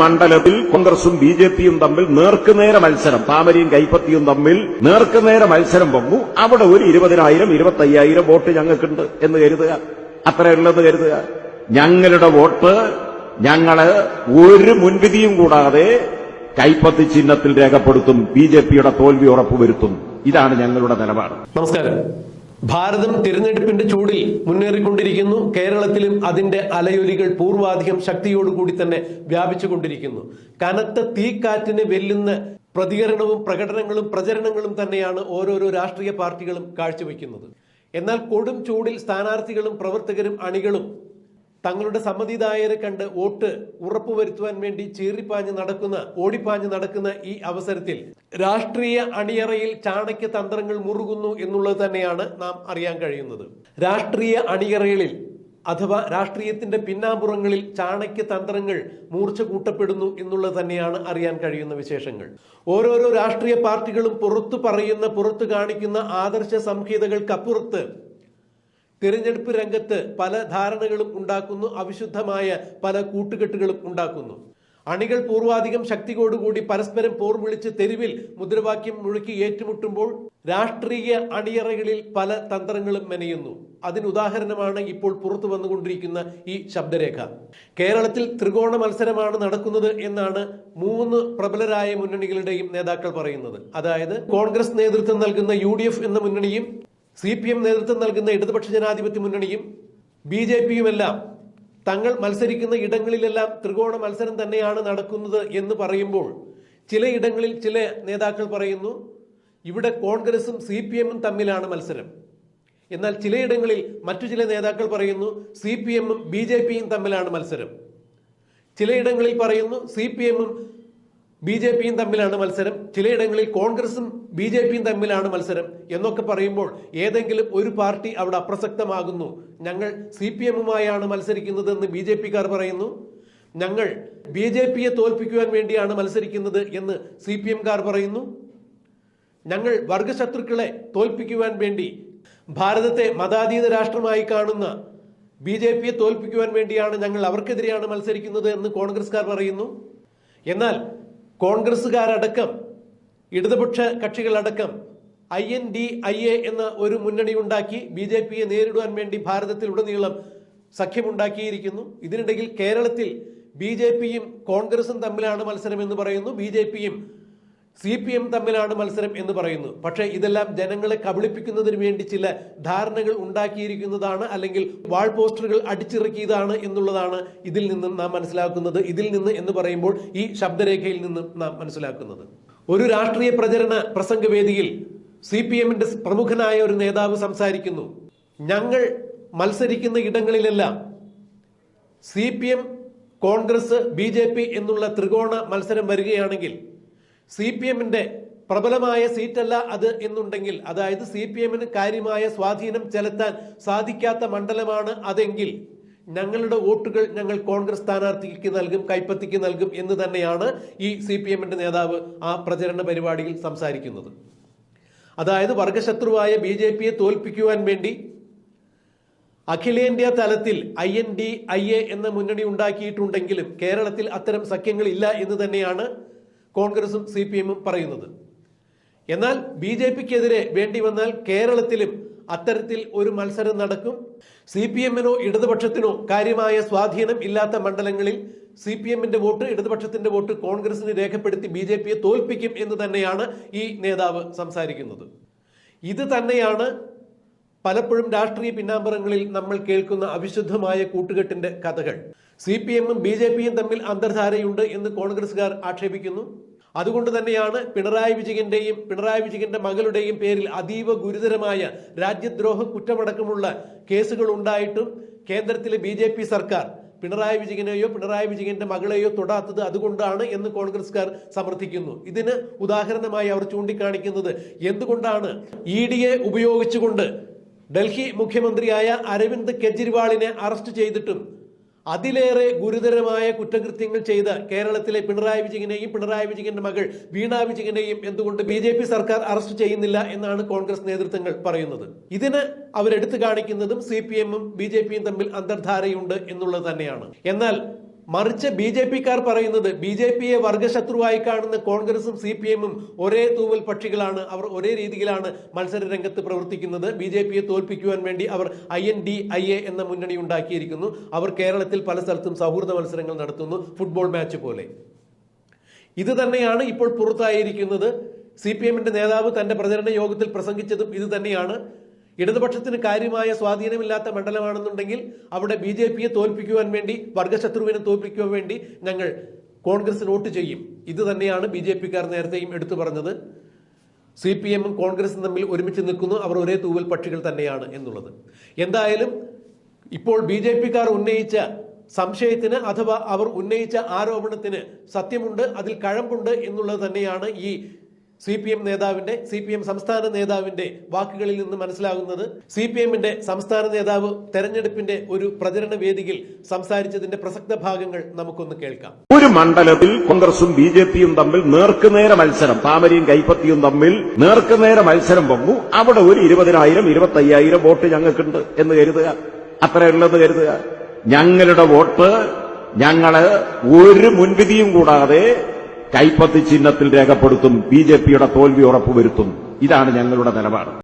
മണ്ഡലത്തിൽ കോൺഗ്രസും B J പിയും തമ്മിൽ നേർക്കുനേര മത്സരം. താമരയും കൈപ്പത്തിയും തമ്മിൽ നേർക്കുനേര മത്സരം വന്നു. അവിടെ ഒരു ഇരുപതിനായിരം ഇരുപത്തയ്യായിരം വോട്ട് ഞങ്ങൾക്കുണ്ട് എന്ന് കരുതുക. അത്രയുള്ളത് കരുതുക. ഞങ്ങളുടെ വോട്ട് ഞങ്ങൾ ഒരു മുൻവിധിയും കൂടാതെ കൈപ്പത്തി ചിഹ്നത്തിൽ രേഖപ്പെടുത്തും. ബി ജെ പിയുടെ തോൽവി ഉറപ്പുവരുത്തും. ഇതാണ് ഞങ്ങളുടെ നിലപാട്. നമസ്കാരം. ഭാരതം തിരഞ്ഞെടുപ്പിന്റെ ചൂടിൽ മുന്നേറിക്കൊണ്ടിരിക്കുന്നു. കേരളത്തിലും അതിന്റെ അലയൊലികൾ പൂർവാധികം ശക്തിയോടുകൂടി തന്നെ വ്യാപിച്ചുകൊണ്ടിരിക്കുന്നു. കനത്ത തീക്കാറ്റിനെ വെല്ലുന്ന പ്രതികരണവും പ്രകടനങ്ങളും പ്രചരണങ്ങളും തന്നെയാണ് ഓരോരോ രാഷ്ട്രീയ പാർട്ടികളും കാഴ്ചവെക്കുന്നത്. എന്നാൽ കൊടും ചൂടിൽ സ്ഥാനാർത്ഥികളും പ്രവർത്തകരും അണികളും തങ്ങളുടെ സമ്മതിദായരെ കണ്ട് വോട്ട് ഉറപ്പുവരുത്തുവാൻ വേണ്ടി ചീറിപ്പാഞ്ഞ് നടക്കുന്ന ഓടിപ്പാഞ്ഞ് നടക്കുന്ന ഈ അവസരത്തിൽ രാഷ്ട്രീയ അണിയറയിൽ ചാണക്യ തന്ത്രങ്ങൾ മുറുകുന്നു എന്നുള്ളത് തന്നെയാണ് നാം അറിയാൻ കഴിയുന്നത്. രാഷ്ട്രീയ അണിയറകളിൽ അഥവാ രാഷ്ട്രീയത്തിന്റെ പിന്നാമ്പുറങ്ങളിൽ ചാണക്യ തന്ത്രങ്ങൾ മൂർച്ച കൂട്ടപ്പെടുന്നു എന്നുള്ളത് തന്നെയാണ് അറിയാൻ കഴിയുന്ന വിശേഷങ്ങൾ. ഓരോരോ രാഷ്ട്രീയ പാർട്ടികളും പുറത്തു പറയുന്ന പുറത്തു കാണിക്കുന്ന ആദർശ സംഹിതകൾക്കപ്പുറത്ത് തിരഞ്ഞെടുപ്പ് രംഗത്ത് പല ധാരണകളും ഉണ്ടാക്കുന്നു അവിശുദ്ധമായ പല കൂട്ടുകെട്ടുകളും ഉണ്ടാക്കുന്നു. അണികൾ പൂർവാധികം ശക്തിയോടുകൂടി പരസ്പരം പോർ വിളിച്ച് തെരുവിൽ മുദ്രാവാക്യം മുഴുക്കി ഏറ്റുമുട്ടുമ്പോൾ രാഷ്ട്രീയ അണിയറകളിൽ പല തന്ത്രങ്ങളും മെനയുന്നു. അതിനുദാഹരണമാണ് ഇപ്പോൾ പുറത്തു വന്നുകൊണ്ടിരിക്കുന്ന ഈ ശബ്ദരേഖ. കേരളത്തിൽ ത്രികോണ മത്സരമാണ് നടക്കുന്നത് എന്നാണ് മൂന്ന് പ്രബലരായ മുന്നണികളുടെയും നേതാക്കൾ പറയുന്നത്. അതായത് കോൺഗ്രസ് നേതൃത്വം നൽകുന്ന യു എന്ന മുന്നണിയും സി പി എം നേതൃത്വം നൽകുന്ന ഇടതുപക്ഷ ജനാധിപത്യ മുന്നണിയും ബി ജെ പിയുമെല്ലാം തങ്ങൾ മത്സരിക്കുന്ന ഇടങ്ങളിലെല്ലാം ത്രികോണ മത്സരം തന്നെയാണ് നടക്കുന്നത് എന്ന് പറയുമ്പോൾ ചില ഇടങ്ങളിൽ ചില നേതാക്കൾ പറയുന്നു ഇവിടെ കോൺഗ്രസും സി പി എമ്മും തമ്മിലാണ് മത്സരം. എന്നാൽ ചിലയിടങ്ങളിൽ മറ്റു ചില നേതാക്കൾ പറയുന്നു സി പി എമ്മും ബി ജെ പിയും തമ്മിലാണ് മത്സരം. ചിലയിടങ്ങളിൽ പറയുന്നു സി പി എമ്മും ബി ജെ പിയും തമ്മിലാണ് മത്സരം. ചിലയിടങ്ങളിൽ കോൺഗ്രസും ബി ജെ പിയും തമ്മിലാണ് മത്സരം എന്നൊക്കെ പറയുമ്പോൾ ഏതെങ്കിലും ഒരു പാർട്ടി അവിടെ അപ്രസക്തമാകുന്നു. ഞങ്ങൾ സി പി എമ്മുമായാണ് മത്സരിക്കുന്നതെന്ന് ബി ജെ പിക്കാർ പറയുന്നു. ഞങ്ങൾ ബി ജെ പിയെ തോൽപ്പിക്കുവാൻ വേണ്ടിയാണ് മത്സരിക്കുന്നത് എന്ന് സി പി എംകാർ പറയുന്നു. ഞങ്ങൾ വർഗശത്രുക്കളെ തോൽപ്പിക്കുവാൻ വേണ്ടി ഭാരതത്തെ മതാതീത രാഷ്ട്രമായി കാണുന്ന ബി ജെ പിയെ തോൽപ്പിക്കുവാൻ വേണ്ടിയാണ് ഞങ്ങൾ അവർക്കെതിരെയാണ് മത്സരിക്കുന്നത് എന്ന് കോൺഗ്രസ്കാർ പറയുന്നു. എന്നാൽ കോൺഗ്രസ്സുകാരടക്കം ഇടതുപക്ഷ കക്ഷികളടക്കം I N D I A എന്ന ഒരു മുന്നണി ഉണ്ടാക്കി ബി ജെ പിയെ നേരിടുവാൻ വേണ്ടി ഭാരതത്തിൽ ഉടനീളം സഖ്യമുണ്ടാക്കിയിരിക്കുന്നു. ഇതിനിടയിൽ കേരളത്തിൽ ബി ജെ പിയും കോൺഗ്രസും തമ്മിലാണ് മത്സരം എന്ന് പറയുന്നു. ബി ജെ പിയും സി പി എം തമ്മിലാണ് മത്സരം എന്ന് പറയുന്നു. പക്ഷേ ഇതെല്ലാം ജനങ്ങളെ കബളിപ്പിക്കുന്നതിന് വേണ്ടി ചില ധാരണകൾ ഉണ്ടാക്കിയിരിക്കുന്നതാണ് അല്ലെങ്കിൽ വാൾ പോസ്റ്ററുകൾ അടിച്ചിറക്കിയതാണ് എന്നുള്ളതാണ് ഇതിൽ നിന്നും നാം മനസ്സിലാക്കുന്നത്. ഇതിൽ നിന്ന് എന്ന് പറയുമ്പോൾ ഈ ശബ്ദരേഖയിൽ നിന്നും നാം മനസ്സിലാക്കുന്നത്. ഒരു രാഷ്ട്രീയ പ്രചരണ പ്രസംഗവേദിയിൽ സി പി എമ്മിന്റെ പ്രമുഖനായ ഒരു നേതാവ് സംസാരിക്കുന്നു. ഞങ്ങൾ മത്സരിക്കുന്ന ഇടങ്ങളിലെല്ലാം C P M Congress B J P എന്നുള്ള ത്രികോണ മത്സരം വരികയാണെങ്കിൽ സി പി എമ്മിന്റെ പ്രബലമായ സീറ്റല്ല അത് എന്നുണ്ടെങ്കിൽ അതായത് സി പി എമ്മിന് കാര്യമായ സ്വാധീനം ചെലുത്താൻ സാധിക്കാത്ത മണ്ഡലമാണ് അതെങ്കിൽ ഞങ്ങളുടെ വോട്ടുകൾ ഞങ്ങൾ കോൺഗ്രസ് സ്ഥാനാർത്ഥിക്ക് നൽകും കൈപ്പത്തിക്ക് നൽകും എന്ന് തന്നെയാണ് ഈ സി പി എമ്മിന്റെ നേതാവ് ആ പ്രചരണ പരിപാടിയിൽ സംസാരിക്കുന്നത്. അതായത് വർഗശത്രുവായ ബി ജെ പിയെ തോൽപ്പിക്കുവാൻ വേണ്ടി അഖിലേന്ത്യാ തലത്തിൽ I N D I A എന്ന മുന്നണി ഉണ്ടാക്കിയിട്ടുണ്ടെങ്കിലും കേരളത്തിൽ അത്തരം സഖ്യങ്ങളില്ല എന്ന് തന്നെയാണ് കോൺഗ്രസും സി പി എമ്മും പറയുന്നത്. എന്നാൽ ബി ജെ പിക്കെതിരെ വേണ്ടി വന്നാൽ കേരളത്തിലും അത്തരത്തിൽ ഒരു മത്സരം നടക്കും. സി പി എമ്മിനോ ഇടതുപക്ഷത്തിനോ കാര്യമായ സ്വാധീനം ഇല്ലാത്ത മണ്ഡലങ്ങളിൽ സി പി എമ്മിന്റെ വോട്ട് ഇടതുപക്ഷത്തിന്റെ വോട്ട് കോൺഗ്രസിന് രേഖപ്പെടുത്തി ബി ജെ പിയെ തോൽപ്പിക്കും എന്ന് തന്നെയാണ് ഈ നേതാവ് സംസാരിക്കുന്നത്. ഇത് തന്നെയാണ് പലപ്പോഴും രാഷ്ട്രീയ പിന്നാമ്പറങ്ങളിൽ നമ്മൾ കേൾക്കുന്ന അവിശുദ്ധമായ കൂട്ടുകെട്ടിന്റെ കഥകൾ. സി പി എമ്മും ബി ജെ പിയും തമ്മിൽ അന്തർധാരയുണ്ട് എന്ന് കോൺഗ്രസുകാർ ആക്ഷേപിക്കുന്നു. അതുകൊണ്ട് തന്നെയാണ് പിണറായി വിജയന്റെയും പിണറായി വിജയന്റെ മകളുടെയും പേരിൽ അതീവ ഗുരുതരമായ രാജ്യദ്രോഹ കുറ്റമടക്കമുള്ള കേസുകൾ ഉണ്ടായിട്ടും കേന്ദ്രത്തിലെ ബി ജെ പി സർക്കാർ പിണറായി വിജയനെയോ പിണറായി വിജയന്റെ മകളെയോ തൊടാത്തത് അതുകൊണ്ടാണ് എന്ന് കോൺഗ്രസ്കാർ സമർത്ഥിക്കുന്നു. ഇതിന് ഉദാഹരണമായി അവർ ചൂണ്ടിക്കാണിക്കുന്നത് എന്തുകൊണ്ടാണ് ഇ ഡിയെ ഉപയോഗിച്ചുകൊണ്ട് ഡൽഹി മുഖ്യമന്ത്രിയായ അരവിന്ദ് കെജ്രിവാളിനെ അറസ്റ്റ് ചെയ്തിട്ടും അതിലേറെ ഗുരുതരമായ കുറ്റകൃത്യങ്ങൾ ചെയ്ത കേരളത്തിലെ പിണറായി വിജയനെയും പിണറായി വിജയന്റെ മകൾ വീണ വിജയനെയും എന്തുകൊണ്ട് ബി ജെ പി സർക്കാർ അറസ്റ്റ് ചെയ്യുന്നില്ല എന്നാണ് കോൺഗ്രസ് നേതൃത്വങ്ങൾ പറയുന്നത്. ഇതിന് അവരെടുത്തു കാണിക്കുന്നതും സി പി എമ്മും ബി ജെ പിയും തമ്മിൽ അന്തർധാരയുണ്ട് എന്നുള്ളത് തന്നെയാണ്. എന്നാൽ മറിച്ച് ബി ജെ പിക്കാർ പറയുന്നത് ബി ജെ പിയെ വർഗശത്രുവായി കാണുന്ന കോൺഗ്രസും സി പി എമ്മും ഒരേ തൂവൽ പക്ഷികളാണ്. അവർ ഒരേ രീതിയിലാണ് മത്സര രംഗത്ത് പ്രവർത്തിക്കുന്നത്. ബി ജെ പിയെ തോൽപ്പിക്കുവാൻ വേണ്ടി അവർ I N D I A എന്ന മുന്നണി ഉണ്ടാക്കിയിരിക്കുന്നു. അവർ കേരളത്തിൽ പല സ്ഥലത്തും സൗഹൃദ മത്സരങ്ങൾ നടത്തുന്നു. ഫുട്ബോൾ മാച്ച് പോലെ. ഇത് തന്നെയാണ് ഇപ്പോൾ പുറത്തായിരിക്കുന്നത്. സി പി എമ്മിന്റെ നേതാവ് തന്റെ പ്രചരണ യോഗത്തിൽ പ്രസംഗിച്ചതും ഇത് തന്നെയാണ്. ഇടതുപക്ഷത്തിന് കാര്യമായ സ്വാധീനമില്ലാത്ത മണ്ഡലമാണെന്നുണ്ടെങ്കിൽ അവിടെ ബി ജെ പിയെ തോൽപ്പിക്കുവാൻ വേണ്ടി വർഗശത്രുവിനെ തോൽപ്പിക്കുവാൻ വേണ്ടി ഞങ്ങൾ കോൺഗ്രസ് വോട്ട് ചെയ്യും. ഇത് തന്നെയാണ് ബി ജെ പിക്കാർ നേരത്തെയും എടുത്തു പറഞ്ഞത്. സി പി എമ്മും കോൺഗ്രസും തമ്മിൽ ഒരുമിച്ച് നിൽക്കുന്നു. അവർ ഒരേ തൂവൽ പക്ഷികൾ തന്നെയാണ് എന്നുള്ളത്. എന്തായാലും ഇപ്പോൾ ബി ജെ പിക്കാർ ഉന്നയിച്ച സംശയത്തിന് അഥവാ അവർ ഉന്നയിച്ച ആരോപണത്തിന് സത്യമുണ്ട് അതിൽ കഴമ്പുണ്ട് എന്നുള്ളത് തന്നെയാണ് ഈ സി പി എം നേതാവിന്റെ സി പി എം സംസ്ഥാന നേതാവിന്റെ വാക്കുകളിൽ നിന്ന് മനസ്സിലാകുന്നത് സി പി എമ്മിന്റെ സംസ്ഥാന നേതാവ് തെരഞ്ഞെടുപ്പിന്റെ ഒരു പ്രചരണ വേദിയിൽ സംസാരിച്ചതിന്റെ പ്രസക്ത ഭാഗങ്ങൾ നമുക്കൊന്ന് കേൾക്കാം. ഒരു മണ്ഡലത്തിൽ കോൺഗ്രസും ബി ജെ പിയും തമ്മിൽ നേർക്കുനേര മത്സരം താമരയും കൈപ്പത്തിയും തമ്മിൽ നേർക്കുനേര മത്സരം പൊങ്ങു. അവിടെ ഒരു ഇരുപതിനായിരം ഇരുപത്തയ്യായിരം വോട്ട് ഞങ്ങൾക്കുണ്ട് എന്ന് കരുതുക. അത്രയുള്ളത് കരുതുക. ഞങ്ങളുടെ വോട്ട് ഞങ്ങൾ ഒരു മുൻവിധിയും കൂടാതെ കൈപ്പത്തി ചിഹ്നത്തിൽ രേഖപ്പെടുത്തും ബി ജെ പിയുടെ തോൽവി ഉറപ്പുവരുത്തും. ഇതാണ് ഞങ്ങളുടെ നിലപാട്.